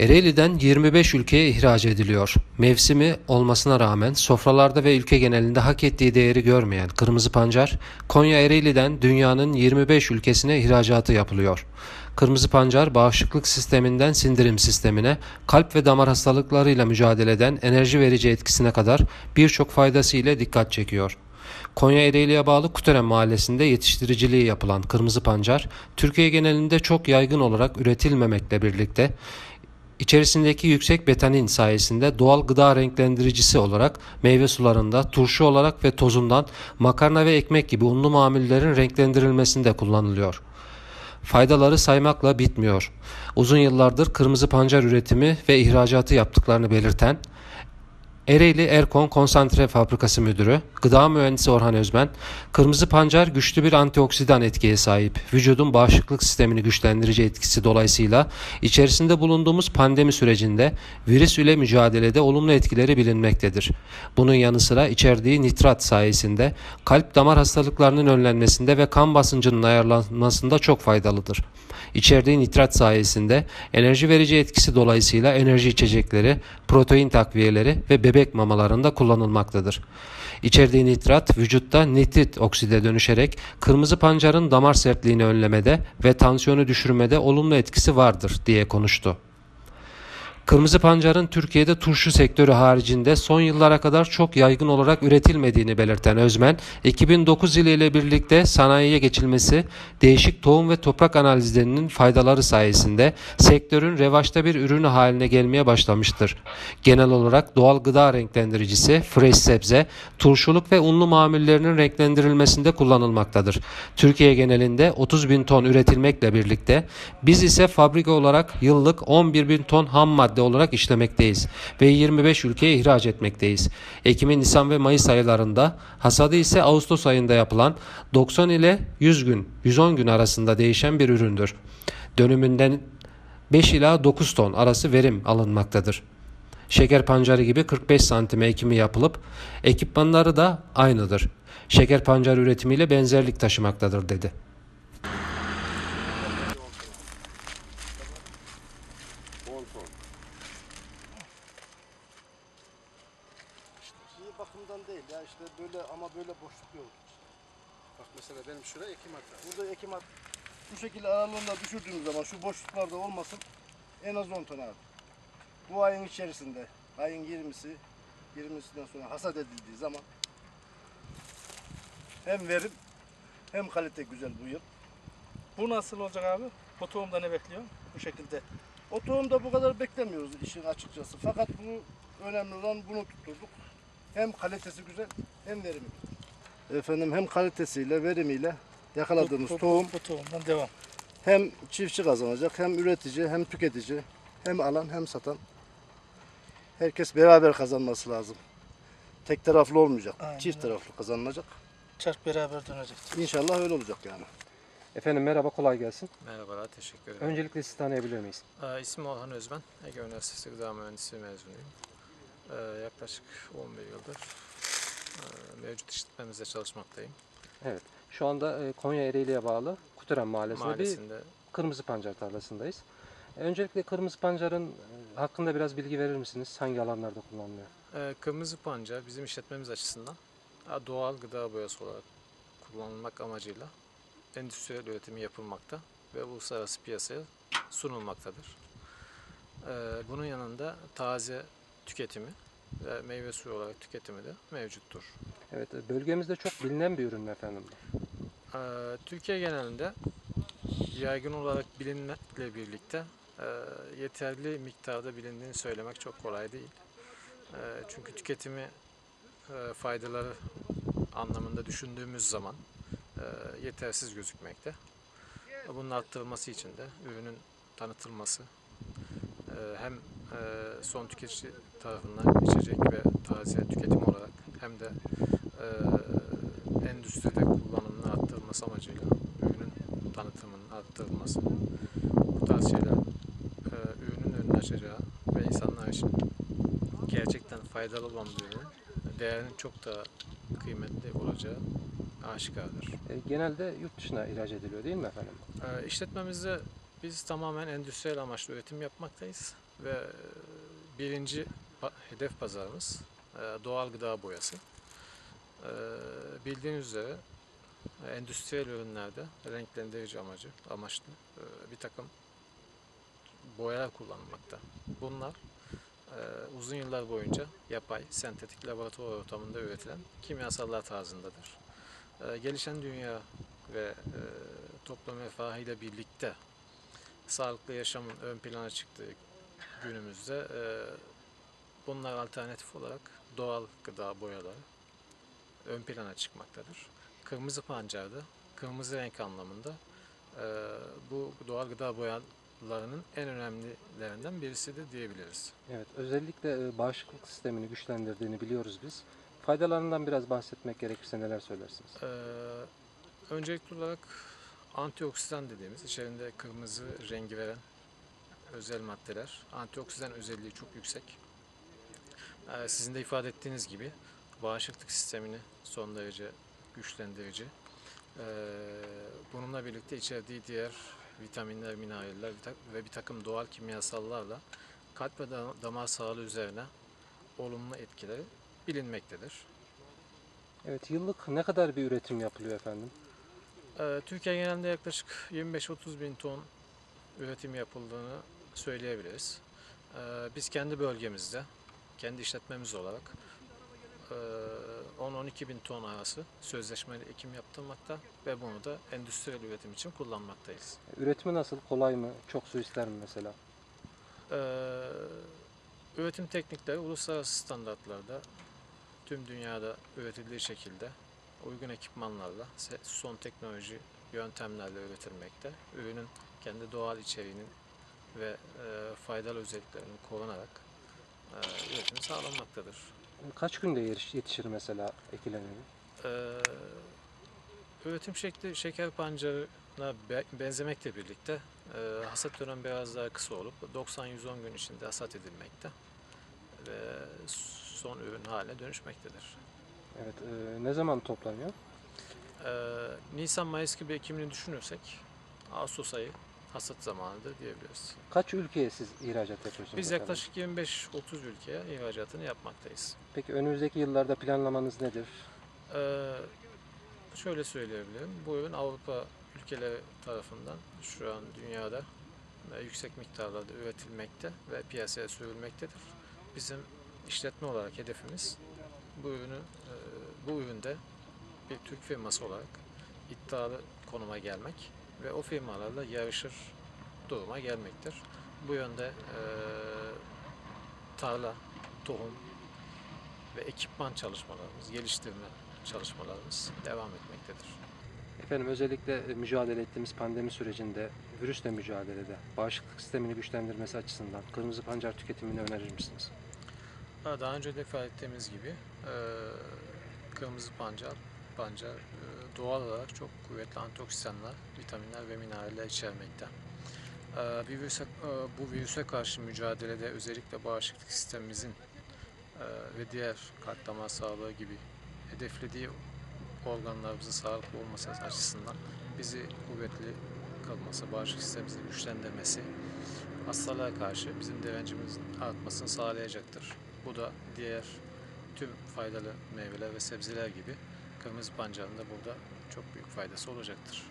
Ereğli'den 25 ülkeye ihraç ediliyor. Mevsimi olmasına rağmen sofralarda ve ülke genelinde hak ettiği değeri görmeyen kırmızı pancar, Konya Ereğli'den dünyanın 25 ülkesine ihracatı yapılıyor. Kırmızı pancar bağışıklık sisteminden sindirim sistemine, kalp ve damar hastalıklarıyla mücadeleden enerji verici etkisine kadar birçok faydası ile dikkat çekiyor. Konya Ereğli'ye bağlı Kuteren mahallesinde yetiştiriciliği yapılan kırmızı pancar, Türkiye genelinde çok yaygın olarak üretilmemekle birlikte içerisindeki yüksek betanin sayesinde doğal gıda renklendiricisi olarak meyve sularında, turşu olarak ve tozundan makarna ve ekmek gibi unlu mamullerin renklendirilmesinde kullanılıyor. Faydaları saymakla bitmiyor. Uzun yıllardır kırmızı pancar üretimi ve ihracatı yaptıklarını belirten Ereğli Erkon Konsantre Fabrikası Müdürü, Gıda Mühendisi Orhan Özben, kırmızı pancar güçlü bir antioksidan etkiye sahip. Vücudun bağışıklık sistemini güçlendirici etkisi dolayısıyla içerisinde bulunduğumuz pandemi sürecinde virüs ile mücadelede olumlu etkileri bilinmektedir. Bunun yanı sıra içerdiği nitrat sayesinde kalp damar hastalıklarının önlenmesinde ve kan basıncının ayarlanmasında çok faydalıdır. İçerdiği nitrat sayesinde enerji verici etkisi dolayısıyla enerji içecekleri, protein takviyeleri ve bebek mamalarında kullanılmaktadır. İçerdiği nitrat vücutta nitrit okside dönüşerek kırmızı pancarın damar sertliğini önlemede ve tansiyonu düşürmede olumlu etkisi vardır diye konuştu. Kırmızı pancarın Türkiye'de turşu sektörü haricinde son yıllara kadar çok yaygın olarak üretilmediğini belirten Özmen, 2009 yılı ile birlikte sanayiye geçilmesi, değişik tohum ve toprak analizlerinin faydaları sayesinde sektörün revaçta bir ürünü haline gelmeye başlamıştır. Genel olarak doğal gıda renklendiricisi, fresh sebze, turşuluk ve unlu mamullerinin renklendirilmesinde kullanılmaktadır. Türkiye genelinde 30 bin ton üretilmekle birlikte biz ise fabrika olarak yıllık 11 bin ton ham madde olarak işlemekteyiz ve 25 ülkeye ihraç etmekteyiz. Ekim'in Nisan ve Mayıs aylarında, hasadı ise Ağustos ayında yapılan 90 ile 100 gün, 110 gün arasında değişen bir üründür. Dönümünden 5 ila 9 ton arası verim alınmaktadır. Şeker pancarı gibi 45 santime ekimi yapılıp ekipmanları da aynıdır. Şeker pancarı üretimiyle benzerlik taşımaktadır dedi. Bakımdan değil ya işte böyle ama böyle boşluk yok. Bak mesela benim şuraya ekim hatta. Burada ekim at bu şekilde aralığında düşürdüğümüz zaman şu boşluklarda olmasın en az 10 ton abi. Bu ayın içerisinde ayın 20'si 20'sinden sonra hasat edildiği zaman hem verim hem kalite güzel bu yıl. Bu nasıl olacak abi? Bu tohumda ne bekliyor? Bu şekilde. O tohumda bu kadar beklemiyoruz işin açıkçası. Fakat bu önemli olan bunu tutturduk. Hem kalitesi güzel hem verimi güzel. Efendim hem kalitesiyle verimiyle yakaladığımız bu, bu, tohum Bu, tohumdan devam. hem çiftçi kazanacak hem üretici hem tüketici hem alan hem satan. Herkes beraber kazanması lazım. Tek taraflı olmayacak. Aynen Çift taraflı kazanılacak. Çark beraber dönecek. İnşallah öyle olacak yani. Efendim merhaba kolay gelsin. Merhabalar, teşekkür ederim. Öncelikle sizi tanıyabilir miyiz? Ee, ismim Orhan Özben, Ege Üniversitesi Gıda Mühendisliği mezunuyum. Ee, yaklaşık 11 yıldır e, mevcut işletmemizde çalışmaktayım. Evet. Şu anda e, Konya Ereğli'ye bağlı Kuteren Mahallesi'nde bir Mahallesinde kırmızı pancar tarlasındayız. E, Öncelikle kırmızı pancarın hakkında biraz bilgi verir misiniz? Hangi alanlarda kullanılıyor? kırmızı pancar bizim işletmemiz açısından doğal gıda boyası olarak kullanılmak amacıyla endüstriyel üretimi yapılmakta ve uluslararası piyasaya sunulmaktadır. Bunun yanında taze tüketimi ve meyve suyu olarak tüketimi de mevcuttur. Evet, bölgemizde çok bilinen bir ürün efendim? Ee, Türkiye genelinde yaygın olarak bilinmekle birlikte e, yeterli miktarda bilindiğini söylemek çok kolay değil. E, çünkü tüketimi e, faydaları anlamında düşündüğümüz zaman e, yetersiz gözükmekte. Bunun arttırılması için de ürünün tanıtılması e, hem son tüketici tarafından içecek ve taze tüketim olarak hem de e, endüstride kullanımını arttırılması amacıyla ürünün tanıtımının arttırılması bu tarz şeyler e, ürünün önünü açacağı ve insanlar için gerçekten faydalı olan bir ürün değerinin çok daha kıymetli olacağı aşikardır. E, Genelde yurt dışına ihraç ediliyor değil mi efendim? İşletmemizde biz tamamen endüstriyel amaçlı üretim yapmaktayız. Ve e, birinci hedef pazarımız e, doğal gıda boyası. E, Bildiğiniz üzere endüstriyel ürünlerde renklendirici amacı amaçlı bir takım boyalar kullanılmakta. Bunlar uzun yıllar boyunca yapay, sentetik laboratuvar ortamında üretilen kimyasallar tarzındadır. Gelişen dünya ve toplum refahıyla birlikte sağlıklı yaşamın ön plana çıktığı günümüzde e, bunlar alternatif olarak doğal gıda boyaları ön plana çıkmaktadır. Kırmızı pancarda, kırmızı renk anlamında e, bu doğal gıda boyalarının en önemlilerinden birisidir diyebiliriz. Evet, özellikle e, bağışıklık sistemini güçlendirdiğini biliyoruz biz. Faydalarından biraz bahsetmek gerekirse neler söylersiniz? Ee, öncelikli olarak antioksidan dediğimiz içerisinde kırmızı rengi veren özel maddeler. Antioksidan özelliği çok yüksek. Ee, sizin de ifade ettiğiniz gibi bağışıklık sistemini son derece güçlendirici. Ee, bununla birlikte içerdiği diğer vitaminler, mineraller ve bir takım doğal kimyasallarla kalp ve da- damar sağlığı üzerine olumlu etkileri bilinmektedir. Evet, yıllık ne kadar bir üretim yapılıyor efendim? Ee, Türkiye genelinde yaklaşık 25-30 bin ton üretim yapıldığını söyleyebiliriz. Ee, Biz kendi bölgemizde, kendi işletmemiz olarak e, 10-12 bin ton arası sözleşmeli ekim yaptırmakta ve bunu da endüstriyel üretim için kullanmaktayız. Üretimi nasıl? Kolay mı? Çok su ister mi mesela? Ee, Üretim teknikleri uluslararası standartlarda tüm dünyada üretildiği şekilde uygun ekipmanlarla, son teknoloji yöntemlerle üretilmekte. Ürünün kendi doğal içeriğinin ve e, faydalı özelliklerinin korunarak e, üretimi sağlanmaktadır. Kaç günde yetiş- yetişir mesela ekilen ürün? Ee, üretim şekli şeker pancarına be- benzemekle birlikte e, hasat dönemi biraz daha kısa olup 90-110 gün içinde hasat edilmekte ve son ürün haline dönüşmektedir. Evet, e, ne zaman toplanıyor? Ee, Nisan-Mayıs gibi ekimini düşünürsek Ağustos ayı hasat zamanıdır diyebiliriz. Kaç ülkeye siz ihracat yapıyorsunuz? Biz efendim? yaklaşık 25-30 ülkeye ihracatını yapmaktayız. Peki önümüzdeki yıllarda planlamanız nedir? Ee, şöyle söyleyebilirim. Bu ürün Avrupa ülkeleri tarafından şu an dünyada e, yüksek miktarlarda üretilmekte ve piyasaya sürülmektedir. Bizim işletme olarak hedefimiz bu ürünü e, bu üründe bir Türk firması olarak iddialı konuma gelmek ve o firmalarla yarışır duruma gelmektir. Bu yönde e, tarla, tohum ve ekipman çalışmalarımız, geliştirme çalışmalarımız devam etmektedir. Efendim özellikle mücadele ettiğimiz pandemi sürecinde virüsle mücadelede bağışıklık sistemini güçlendirmesi açısından kırmızı pancar tüketimini önerir misiniz? Ha, Daha önce de ifade ettiğimiz gibi e, kırmızı pancar, pancar e, doğal olarak çok kuvvetli antioksidanlar, vitaminler ve mineraller içermekte. E, bir virüse, e, bu virüse karşı mücadelede özellikle bağışıklık sistemimizin ve diğer kalp damar sağlığı gibi hedeflediği organlarımızın sağlıklı olması açısından bizi kuvvetli kılması, bağışıklık sistemimizi güçlendirmesi, hastalığa karşı bizim direncimizin artmasını sağlayacaktır. Bu da diğer tüm faydalı meyveler ve sebzeler gibi kırmızı pancarın da burada çok büyük faydası olacaktır.